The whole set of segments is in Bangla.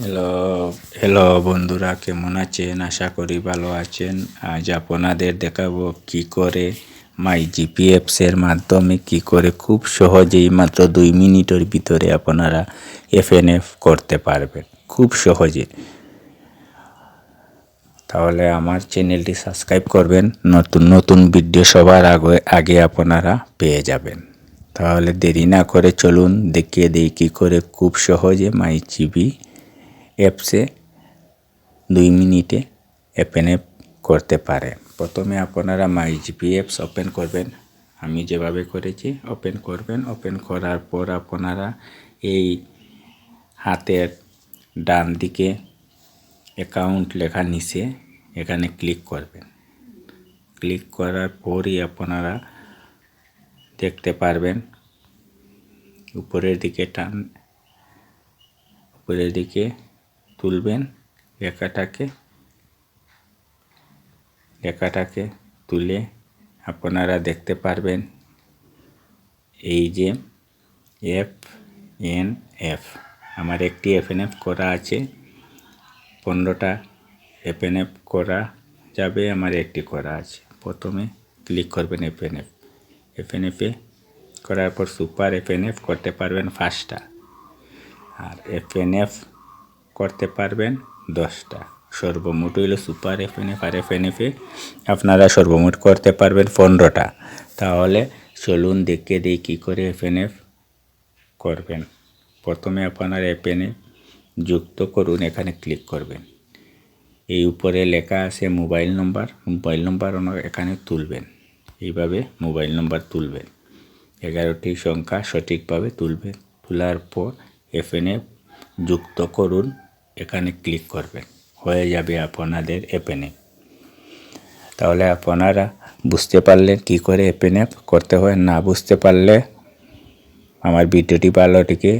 হ্যালো হ্যালো বন্ধুরা, কেমন আছেন? আশা করি ভালো আছেন। আজ আপনাদের দেখাবো কি করে মাই জিপিএফসের মাধ্যমে কি করে খুব সহজেই মাত্র দুই মিনিটের ভিতরে আপনারা এফএনএফ করতে পারবেন। খুব সহজে। তাহলে আমার চ্যানেলটি সাবস্ক্রাইব করবেন, নতুন নতুন ভিডিও সবার আগে আগে আপনারা পেয়ে যাবেন। তাহলে দেরি না করে চলুন, দেখিয়ে দিই কী করে খুব সহজে মাই জিবি অ্যাপসে দুই মিনিটে ওপেন অ্যাপ করতে পারে। প্রথমে আপনারা মাই জিপি অ্যাপস ওপেন করবেন। আমি যেভাবে করেছি ওপেন করবেন। ওপেন করার পর আপনারা এই হাতের ডান দিকে অ্যাকাউন্ট লেখা নিচে এখানে ক্লিক করবেন। ক্লিক করার পরই আপনারা দেখতে পারবেন উপরের দিকে টান, উপরের দিকে তুলবেন লেখাটাকে লেখাটাকে তুলে আপনারা দেখতে পারবেন এই যে এফ এন এফ আমার একটি এফ এন এফ করা আছে, পনেরোটা এফ এন এফ করা যাবে, আমার একটি করা আছে। প্রথমে ক্লিক করবেন F N F F N এফে করার পর সুপার এফ এন এফ করতে পারবেন ফার্স্টটা আর এফ এন এফ করতে পারবেন দশটা। সর্বমোট হইল সুপার এফ এন এফ আর এফ এন এফে আপনারা সর্বমোট করতে পারবেন পনেরোটা। তাহলে চলুন দেখে দিই কী করে এফ এন এফ করবেন। প্রথমে আপনার এফ এন এফ যুক্ত করুন, এখানে ক্লিক করবেন। এই উপরে লেখা আছে মোবাইল নম্বর মোবাইল নম্বর এখানে তুলবেন। এইভাবে মোবাইল নম্বর তুলবেন। এগারোটি সংখ্যা সঠিকভাবে তুলবেন। তোলার পর এফ এন এফ যুক্ত করুন। এখানে ক্লিক করবেন। হয়ে যাবে আপনাদের এপেনে তাহলে আপনারা বুঝতে পারলেন কি করে এপেনএফ করতে হয়। না বুঝতে পারলে আমার ভিডিওটি ভালোটিকে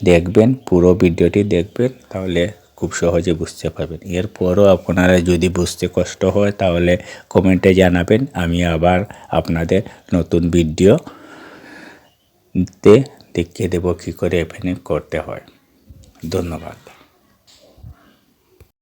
দেখবেন, পুরো ভিডিওটি দেখবেন, তাহলে খুব সহজে বুঝতে পারবেন। এরপরও আপনারা যদি বুঝতে কষ্ট হয়, তাহলে কমেন্টে জানাবেন। আমি আবার আপনাদের নতুন ভিডিও দেখিয়ে দেবো কী করে এখানে করতে হয়। ধন্যবাদ।